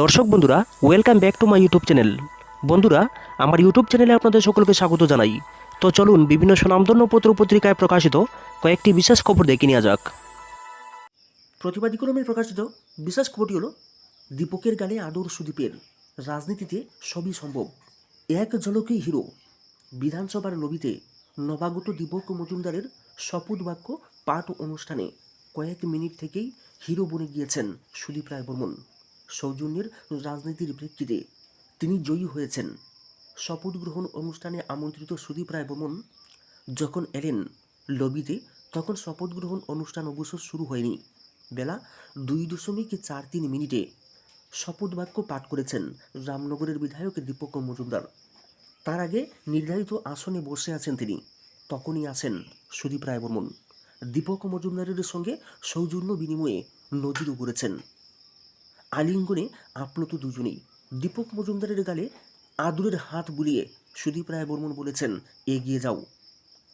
দর্শক বন্ধুরা welcome back to my YouTube channel বন্ধুরা, আমার ইউটিউব চ্যানেলে আপনাদের সকলকে স্বাগত জানাই। তো চলুন বিভিন্ন সুনামধন্য পত্র পত্রিকায় প্রকাশিত কয়েকটি বিশেষ খবর দেখে নেওয়া যাক। প্রতিবাদী কলমে প্রকাশিত বিশেষ খবরটি হলো, দীপকের গানে আদর সুদীপের রাজনীতিতে সবই সম্ভব। এক ঝলকেই হিরো, বিধানসভার লবিতে নবাগত দীপক মজুমদারের শপথ বাক্য পাঠ অনুষ্ঠানে কয়েক মিনিট থেকেই হিরো বনে গিয়েছেন সুদীপ রায় বর্মন সৌজন্যের রাজনীতির প্রেক্ষিতে তিনি জয়ী হয়েছেন। শপথ গ্রহণ অনুষ্ঠানে আমন্ত্রিত সুদীপ রায় বর্মন যখন এলেন লবিতে, তখন শপথ গ্রহণ অনুষ্ঠান অবশ্য শুরু হয়নি। বেলা দুই দশমিক চার তিন মিনিটে শপথ বাক্য পাঠ করেছেন রামনগরের বিধায়ক দীপক মজুমদার। তার আগে নির্ধারিত আসনে বসে আছেন তিনি। তখনই আসেন সুদীপ রায় বর্মন। দীপক মজুমদারের সঙ্গে সৌজন্য বিনিময়ে নজির করেছেন আলিঙ্গনে আপ্লুত দুজনেই। দীপক মজুমদারের গালে আদুরের হাত বুলিয়ে সুদীপ রায় বর্মন বলেছেন, এগিয়ে যাও।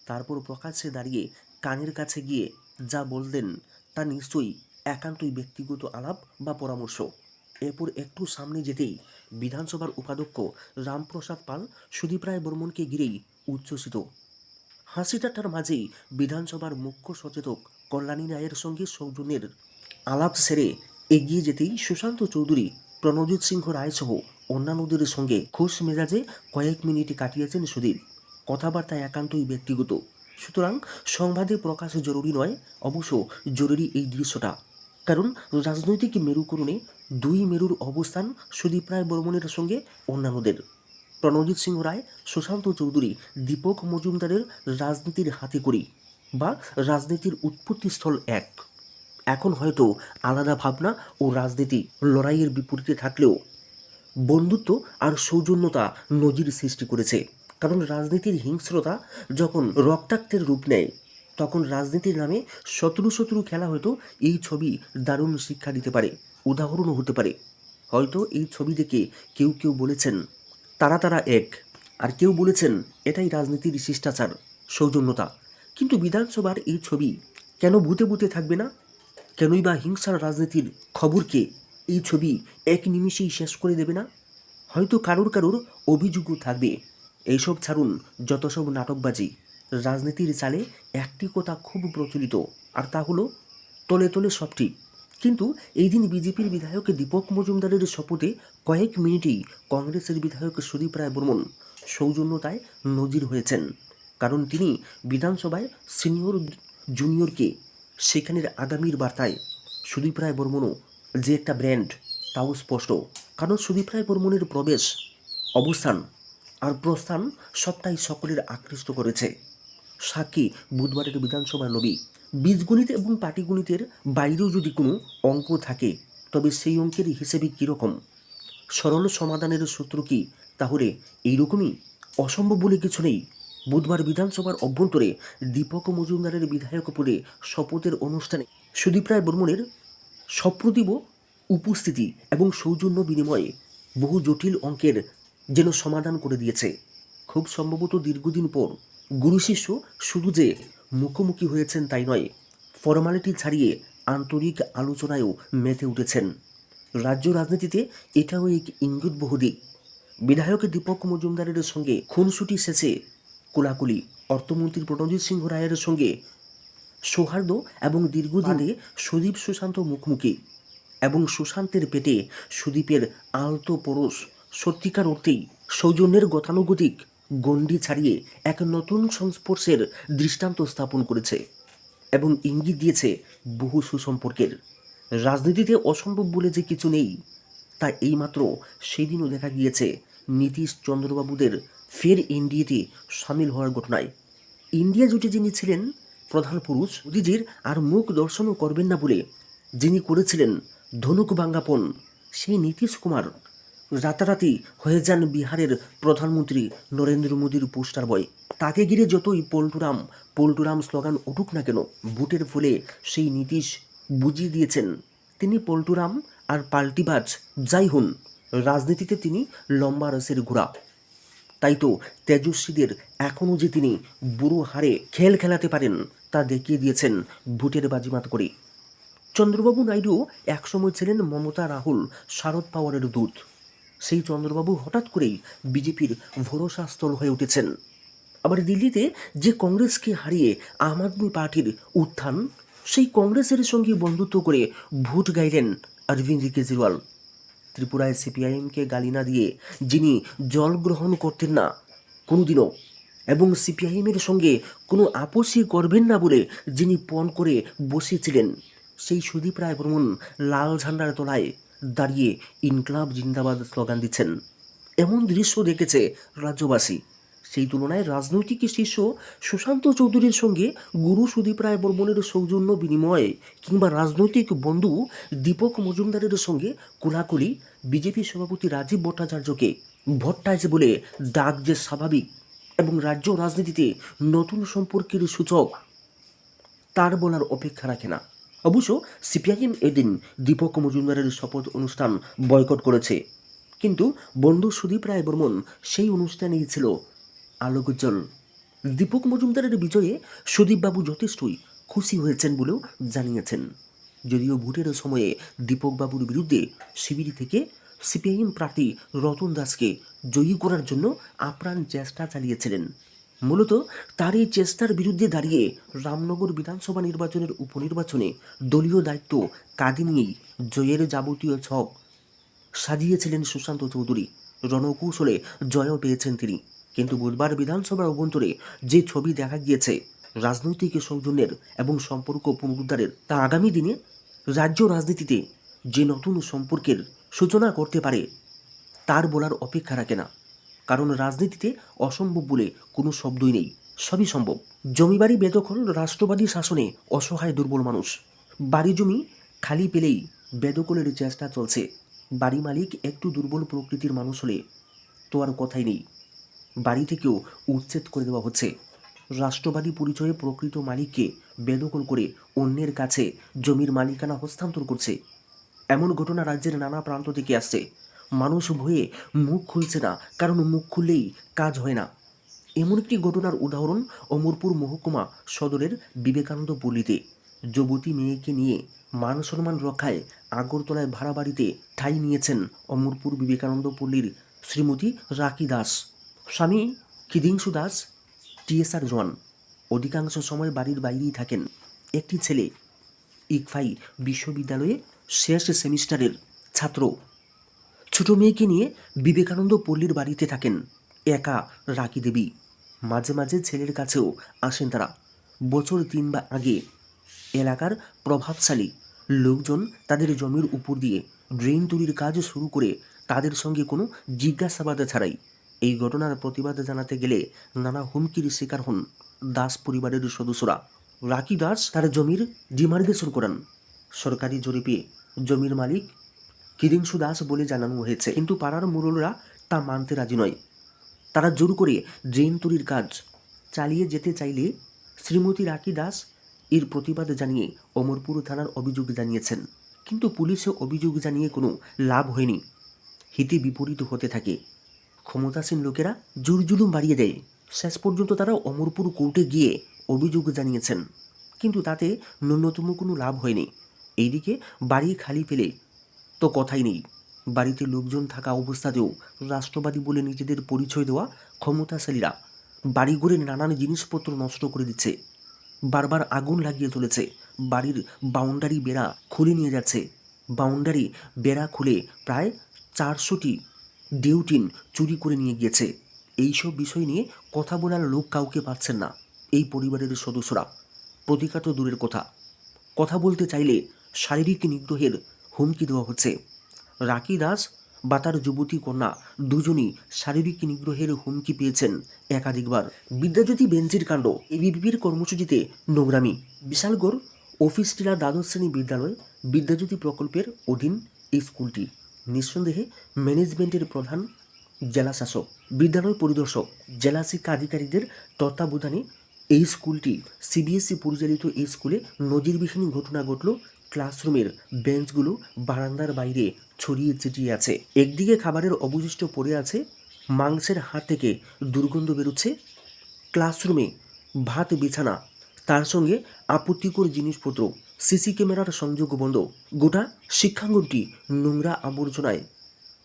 তারপর প্রকাশ্যে দাঁড়িয়ে কানের কাছে গিয়ে যা বললেন তা নিশ্চয়ই একান্তই ব্যক্তিগত আলাপ বা পরামর্শ। এরপর একটু সামনে যেতেই বিধানসভার উপাধ্যক্ষ রামপ্রসাদ পাল সুদীপ রায় বর্মনকে ঘিরেই উচ্ছ্বসিত। হাসিটাটার মাঝেই বিধানসভার মুখ্য সচেতক কল্যাণী রায়ের সঙ্গে সৌজন্যের আলাপ সেরে এগিয়ে যেতেই সুশান্ত চৌধুরী, প্রণজিৎ সিংহ রায় সহ অন্যান্যদের সঙ্গে খোশ মেজাজে কয়েক মিনিট কাটিয়েছেন সুদীপ। কথাবার্তা একান্তই ব্যক্তিগত। সুতরাং সংবাদে প্রকাশ জরুরি নয়, অবশ্য জরুরি এই দৃশ্যটা। কারণ রাজনৈতিক মেরুকরণে দুই মেরুর অবস্থান সুদীপ রায় বর্মনের সঙ্গে অন্যান্যদের। প্রণজিৎ সিংহ রায়, সুশান্ত চৌধুরী, দীপক মজুমদারের রাজনীতির হাতে করি বা রাজনীতির উৎপত্তিস্থল এক। এখন হয়তো আলাদা ভাবনা ও রাজনীতি লড়াইয়ের বিপরীতে থাকলেও বন্ধুত্ব আর সৌজন্যতা নজির সৃষ্টি করেছে। কারণ রাজনীতির হিংস্রতা যখন রক্তাক্তের রূপ নেয়, তখন রাজনীতির নামে শত্রু শত্রু খেলা হয়তো এই ছবি দারুণ শিক্ষা দিতে পারে, উদাহরণও হতে পারে। হয়তো এই ছবি দেখে কেউ কেউ বলেছেন, তারা তারা এক। আর কেউ বলেছেন, এটাই রাজনীতির শিষ্টাচার, সৌজন্যতা। কিন্তু বিধানসভার এই ছবি কেন ভূতে ভূতে থাকবে না? কেনই বা হিংসার রাজনীতির খবরকে এই ছবি এক নিমিষেই শেষ করে দেবে না? হয়তো কারোর কারোর অভিযোগও থাকবে। এইসব ছাড়ুন, যত সব নাটকবাজি। রাজনীতির চালে একটি কথা খুব প্রচলিত, আর তা হলো তলে তলে সব ঠিক কিন্তু এই দিন বিজেপির বিধায়ক দীপক মজুমদারের শপথে কয়েক মিনিটেই কংগ্রেসের বিধায়ক সুদীপ রায় বর্মন সৌজন্যতায় নজির হয়েছেন। কারণ তিনি বিধানসভায় সিনিয়র জুনিয়রকে সেখানের আগামীর বার্তায় সুদীপ রায় বর্মনও যে একটা ব্র্যান্ড, তাও স্পষ্ট। কারণ সুদীপ রায় বর্মনের প্রবেশ, অবস্থান আর প্রস্থান সবটাই সকলের আকৃষ্ট করেছে। সাক্ষী বুধবারের বিধানসভা নবী। বীজগণিত এবং পাটিগণিতের বাইরেও যদি কোনো অঙ্ক থাকে, তবে সেই অঙ্কের হিসেবে কীরকম সরল সমাধানের সূত্র কি? তাহলে এইরকমই? অসম্ভব বলে কিছু নেই। বুধবার বিধানসভার অভ্যন্তরে দীপক মজুমদারের বিধায়ক পদে শপথের অনুষ্ঠানে সুদীপ রায় বর্মনের সপ্রতিভ উপস্থিতি এবং সৌজন্য বিনিময়ে বহু জটিল অঙ্কের যেন সমাধান করে দিয়েছে। খুব সম্ভবত দীর্ঘদিন পর গুরু শিষ্য শুধু যে মুখোমুখি হয়েছেন তাই নয়, ফর্মালিটি ছাড়িয়ে আন্তরিক আলোচনায়ও মেতে উঠেছেন। রাজ্য রাজনীতিতে এটাও এক ইঙ্গিতবহ দিক। বিধায়ক দীপক মজুমদারের সঙ্গে খুনসুটি শেষে কোলাকুলি। অর্থমন্ত্রী প্রণজিৎ সিংহ রায়ের সঙ্গে সৌহার্দ্য এবং দীর্ঘদিনে সুদীপ সুশান্ত মুখোমুখি এবং সুশান্তের পেটে সুদীপের আলতো পরশ। সত্যিকার অর্থেই সৌজন্যের গতানুগতিক গণ্ডি ছাড়িয়ে এক নতুন সংস্পর্শের দৃষ্টান্ত স্থাপন করেছে এবং ইঙ্গিত দিয়েছে বহু সুসম্পর্কের। রাজনীতিতে অসম্ভব বলে যে কিছু নেই, তা এইমাত্র সেদিনও দেখা গিয়েছে নীতিশ চন্দ্রবাবুদের ফের এনডিএতে সামিল হওয়ার ঘটনায়। ইন্ডিয়া জোটে যিনি ছিলেন, প্রধান পুরুষ মোদিজির আর মুখ দর্শনও করবেন না বলে যিনি করেছিলেন ধনুক বাঙ্গাপন সেই নীতিশ কুমার রাতারাতি হয়ে যান বিহারের প্রধানমন্ত্রী নরেন্দ্র মোদীর পোস্টার বয়। তাকে ঘিরে যতই পল্টুরাম পল্টুরাম স্লোগান উঠুক না কেন বুটের ফলে সেই নীতিশ বুঝিয়ে দিয়েছেন। তিনি পল্টুরাম আর পাল্টিবাজ, যাই হন, রাজনীতিতে তিনি লম্বা রসের ঘোড়া তাই তো তেজস্বীদের এখনও যে তিনি বুড়ো হারে খেল খেলাতে পারেন, তা দেখিয়ে দিয়েছেন ভোটের বাজিমাত করে। চন্দ্রবাবু নাইডু একসময় ছিলেন মমতা রাহুল, শারদ পাওয়ারের দূত। সেই চন্দ্রবাবু হঠাৎ করেই বিজেপির ভরসাস্থল হয়ে উঠেছেন। আবার দিল্লিতে যে কংগ্রেসকে হারিয়ে আম আদমি পার্টির উত্থান, সেই কংগ্রেসের সঙ্গে বন্ধুত্ব করে ভোট গাইলেন অরবিন্দ কেজরিওয়াল। ত্রিপুরায় সিপিআইএমকে গালি না দিয়ে যিনি জল গ্রহণ করতেন না, কোনোদিনও। এবং সিপিআইএমের সঙ্গে কোনো আপোষই করবেন না বলে যিনি পণ করে বসেছিলেন, সেই সুদীপ রায় বর্মন লাল ঝান্ডার তলায় দাঁড়িয়ে ইনকলাব জিন্দাবাদ স্লোগান দিচ্ছেন। এমন দৃশ্য দেখেছে রাজ্যবাসী। সেই তুলনায় রাজনৈতিক শিষ্য সুশান্ত চৌধুরীর সঙ্গে গুরু সুদীপ রায় বর্মনের সৌজন্য বিনিময়ে কিংবা রাজনৈতিক বন্ধু দীপক মজুমদারের সঙ্গে কোলাকুলি বিজেপি সভাপতি রাজীব ভট্টাচার্যকে ভট্টাইজ বলে ডাক যে স্বাভাবিক এবং রাজ্য রাজনীতিতে নতুন সম্পর্কের সূচক। তার বলার অপেক্ষা রাখে না। অবশ্য সিপিআইএম এদিন দীপক মজুমদারের শপথ অনুষ্ঠান বয়কট করেছে। কিন্তু বন্ধু সুদীপ রায় বর্মন সেই অনুষ্ঠানেই ছিল আলোকোজ্জ্বল। দীপক মজুমদারের বিজয়ে সুদীপবাবু যথেষ্টই খুশি হয়েছেন বলেও জানিয়েছেন। যদিও ভোটের সময়ে দীপকবাবুর বিরুদ্ধে শিবির থেকে সিপিআইএম প্রার্থী রতন দাসকে জয়ী করার জন্য আপ্রাণ চেষ্টা চালিয়েছিলেন। মূলত তার এই চেষ্টার বিরুদ্ধে দাঁড়িয়ে রামনগর বিধানসভা নির্বাচনের উপনির্বাচনে দলীয় দায়িত্ব কাঁধে নিয়েই জয়ের যাবতীয় ছক সাজিয়েছিলেন সুশান্ত চৌধুরী। রণকৌশলে জয়ও পেয়েছেন তিনি। কিন্তু বুধবার বিধানসভার অভ্যন্তরে যে ছবি দেখা গিয়েছে, রাজনৈতিক সৌজন্যের এবং সম্পর্ক পুনরুদ্ধারের তা আগামী দিনে রাজ্য রাজনীতিতে যে নতুন সম্পর্কের সূচনা করতে পারে, তার বলার অপেক্ষা রাখে না। কারণ রাজনীতিতে অসম্ভব বলে কোনো শব্দই নেই। সবই সম্ভব। জমিবাড়ি বেদখল রাষ্ট্রবাদী শাসনে অসহায় দুর্বল মানুষ। বাড়ি জমি খালি পেলেই বেদখলের চেষ্টা চলছে। বাড়ি মালিক একটু দুর্বল প্রকৃতির মানুষ হলে তো আর কথাই নেই। বাড়ি থেকেও উচ্ছেদ করে দেওয়া হচ্ছে। রাষ্ট্রবাদী পরিচয়ে প্রকৃত মালিককে বেদখল করে অন্যের কাছে জমির মালিকানা হস্তান্তর করছে। এমন ঘটনা রাজ্যের নানা প্রান্ত থেকে আসছে। মানুষ ভয়ে মুখ খুলছে না, কারণ মুখ খুললেই কাজ হয় না। এমন একটি ঘটনার উদাহরণ অমরপুর মহকুমা সদরের বিবেকানন্দ পল্লীতে। যুবতী মেয়েকে নিয়ে মান সম্মান রক্ষায় আগরতলায় ভাড়া বাড়িতে ঠাঁই নিয়েছেন অমরপুর বিবেকানন্দ পল্লীর শ্রীমতী রাকি দাস। স্বামী খিদিংসু দাস টিএসআর জন অধিকাংশ সময় বাড়ির বাইরেই থাকেন। একটি ছেলে, ইকফাই বিশ্ববিদ্যালয়ে শেষ সেমিস্টারের ছাত্র। ছোট মেয়েকে নিয়ে বিবেকানন্দ পল্লীর বাড়িতে থাকেন, একা রাকি দেবী। মাঝে মাঝে ছেলের কাছেও আসেন তারা। বছর তিন বা আগে এলাকার প্রভাবশালী লোকজন তাদের জমির উপর দিয়ে ড্রেন তৈরির কাজ শুরু করে তাদের সঙ্গে কোনো জিজ্ঞাসাবাদ ছাড়াই এই ঘটনার প্রতিবাদ জানাতে গেলে নানা হুমকির শিকার হন দাস পরিবারের সদস্যরা। রাকি দাস তার জমির ডিমার্গেশন করান। সরকারি জরিপে জমির মালিক কিরিংসু দাস বলে জানানো হয়েছে। কিন্তু পাড়ার মুরলরা তা মানতে রাজি নয়। তারা জোর করে ড্রেন তৈরির কাজ চালিয়ে যেতে চাইলে শ্রীমতী রাকি দাস এর প্রতিবাদ জানিয়ে অমরপুর থানার অভিযোগ জানিয়েছেন। কিন্তু পুলিশে অভিযোগ জানিয়ে কোনো লাভ হয়নি। হিতে বিপরীত হতে থাকে। ক্ষমতাসীন লোকেরা জোর জুলুম বাড়িয়ে দেয়। শেষ পর্যন্ত তারা অমরপুর কোর্টে গিয়ে অভিযোগ জানিয়েছেন। কিন্তু তাতে ন্যূনতম কোনো লাভ হয়নি। এইদিকে বাড়ি খালি পেলে তো কথাই নেই। বাড়িতে লোকজন থাকা অবস্থাতেও রাষ্ট্রবাদী বলে নিজেদের পরিচয় দেওয়া ক্ষমতাশালীরা বাড়িঘরের নানান জিনিসপত্র নষ্ট করে দিচ্ছে। বারবার আগুন লাগিয়ে চলেছে বাড়ির বাউন্ডারি বেড়া খুলে নিয়ে যাচ্ছে। বাউন্ডারি বেড়া খুলে প্রায় চারশোটি ডিউটিন চুরি করে নিয়ে গিয়েছে। এইসব বিষয় নিয়ে কথা বলার লোক কাউকে পাচ্ছেন না, এই পরিবারের সদস্যরা। প্রতিকার তো দূরের কথা। কথা বলতে চাইলে শারীরিক নিগ্রহের হুমকি দেওয়া হচ্ছে। রাকি দাস বা তার যুবতী কন্যা দুজনই শারীরিক নিগ্রহের হুমকি পেয়েছেন একাধিকবার। বিদ্যাজ্যোতি বেঞ্চির কাণ্ড, এবিপির কর্মসূচিতে নোংরামি। বিশালগড় অফিস টিলা দ্বাদশ শ্রেণি বিদ্যালয় বিদ্যাজ্যোতি প্রকল্পের অধীন এই স্কুলটি। নিঃসন্দেহে ম্যানেজমেন্টের প্রধান জেলা শাসক বিদ্যালয় পরিদর্শক, জেলা শিক্ষা আধিকারিকদের তত্ত্বাবধানে এই স্কুলটি সিবিএসই পরিচালিত এই স্কুলে নজিরবিহীন ঘটনা ঘটল ক্লাসরুমের বেঞ্চগুলো বারান্দার বাইরে ছড়িয়ে ছিটিয়ে আছে। একদিকে খাবারের অবশিষ্ট পড়ে আছে, মাংসের হাত থেকে দুর্গন্ধ বেরোচ্ছে, ক্লাসরুমে ভাত বিছানা, তার সঙ্গে আপত্তিকর জিনিসপত্র সিসি ক্যামেরার সংযোগ বন্ধ। গোটা শিক্ষাঙ্গনটি নোংরা আবর্জনায়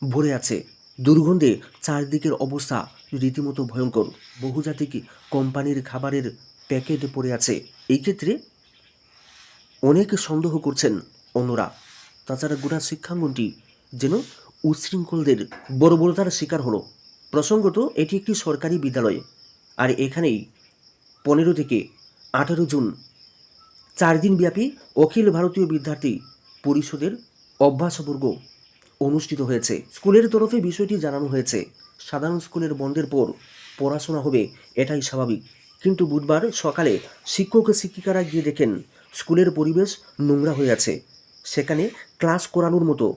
ভরে আছে। দুর্গন্ধে চারদিকের অবস্থা রীতিমতো ভয়ঙ্কর। বহুজাতিক কোম্পানির খাবারের প্যাকেট পড়ে আছে। এই ক্ষেত্রে অনেক সন্দেহ করছেন অন্যরা। তাছাড়া গোটা শিক্ষাঙ্গনটি যেন উচ্ছৃঙ্খলদের বর্বরতার শিকার হলো। প্রসঙ্গত, এটি একটি সরকারি বিদ্যালয় আর এখানেই পনেরো থেকে আঠারো জুন চার দিনব্যাপী অখিল ভারতীয় বিদ্যার্থী পরিষদের অভ্যাসবর্গ অনুষ্ঠিত হয়েছে। স্কুলের তরফে বিষয়টি জানানো হয়েছে। সাধারণ স্কুলের বন্ধের পর পড়াশোনা হবে, এটাই স্বাভাবিক। কিন্তু বুধবার সকালে শিক্ষক শিক্ষিকারা গিয়ে দেখেন, স্কুলের পরিবেশ নোংরা হয়ে আছে। সেখানে ক্লাস করানোর মতো